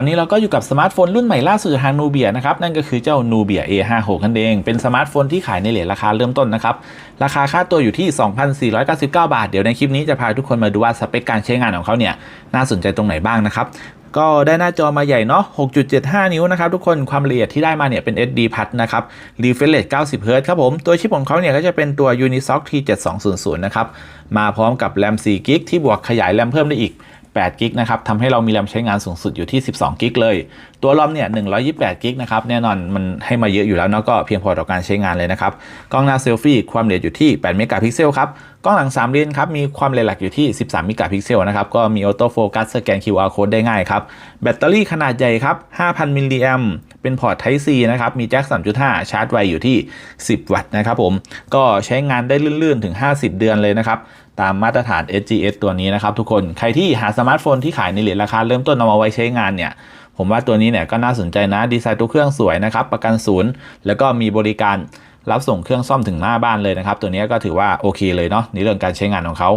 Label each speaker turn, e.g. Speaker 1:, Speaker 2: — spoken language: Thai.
Speaker 1: ตอนนี้เราก็อยู่กับสมาร์ทโฟนรุ่นใหม่ล่าสุดจากทางนูเบียนะครับ นั่นก็คือเจ้า Nubia A56 นั่นเอง เป็นสมาร์ทโฟนที่ขายในเลทราคาเริ่มต้นนะครับ ราคาค่าตัวอยู่ที่ 2,499 บาท เดี๋ยวในคลิปนี้จะพาทุกคนมาดูว่าสเปคการใช้งานของเขาเนี่ย น่าสนใจตรงไหนบ้างนะครับ ก็ได้หน้าจอมาใหญ่เนาะ 6.75 นิ้วนะครับทุกคนความละเอียดที่ได้มาเนี่ยเป็น SD Plus นะครับ Refresh Rate 90 Hz ครับผมตัวชิปของเขาเนี่ยก็จะเป็นตัว Unisoc T7200 นะครับมาพร้อมกับ RAM 4 g b ที่บวกขยาย RAM เพิ่มได้อีก 8 กิกนะครับทำให้เรามีแรมใช้งานสูงสุดอยู่ที่ 12 กิกเลย ตัวรอมเนี่ย 128 กิกนะครับ แน่นอนมันให้มาเยอะอยู่แล้วเนาะก็เพียงพอต่อการใช้งานเลยนะครับ กล้องหน้าเซลฟี่ความละเอียดอยู่ที่ 8 เมกะพิกเซลครับ กล้องหลัง 3 เลนครับ มีความละเอียดหลักอยู่ที่ 13 เมกะพิกเซลนะครับ ก็มีออโต้โฟกัสสแกน QR code ได้ง่ายครับ แบตเตอรี่ขนาดใหญ่ครับ 5,000 มิลลิแอม เป็นพอร์ต Type C นะครับ มีแจ็ค3.5 ชาร์จไวอยู่ที่ 10 วัตต์นะครับผม ก็ใช้งานได้ลื่นๆ ถึง 50 เดือนเลยนะครับ ตามมาตรฐาน SGS ตัวนี้นะครับทุกคน ใครที่หาสมาร์ทโฟนที่ขายในเลทราคาเริ่มต้นเอามาไว้ใช้งานเนี่ยผมว่าตัวนี้เนี่ยก็น่าสนใจนะ ดีไซน์ตัวเครื่องสวยนะครับ ประกันศูนย์ แล้วก็มีบริการรับส่งเครื่องซ่อมถึงหน้าบ้านเลยนะครับ ตัวนี้ก็ถือว่าโอเคเลยเนาะในเรื่องการใช้งานของเขา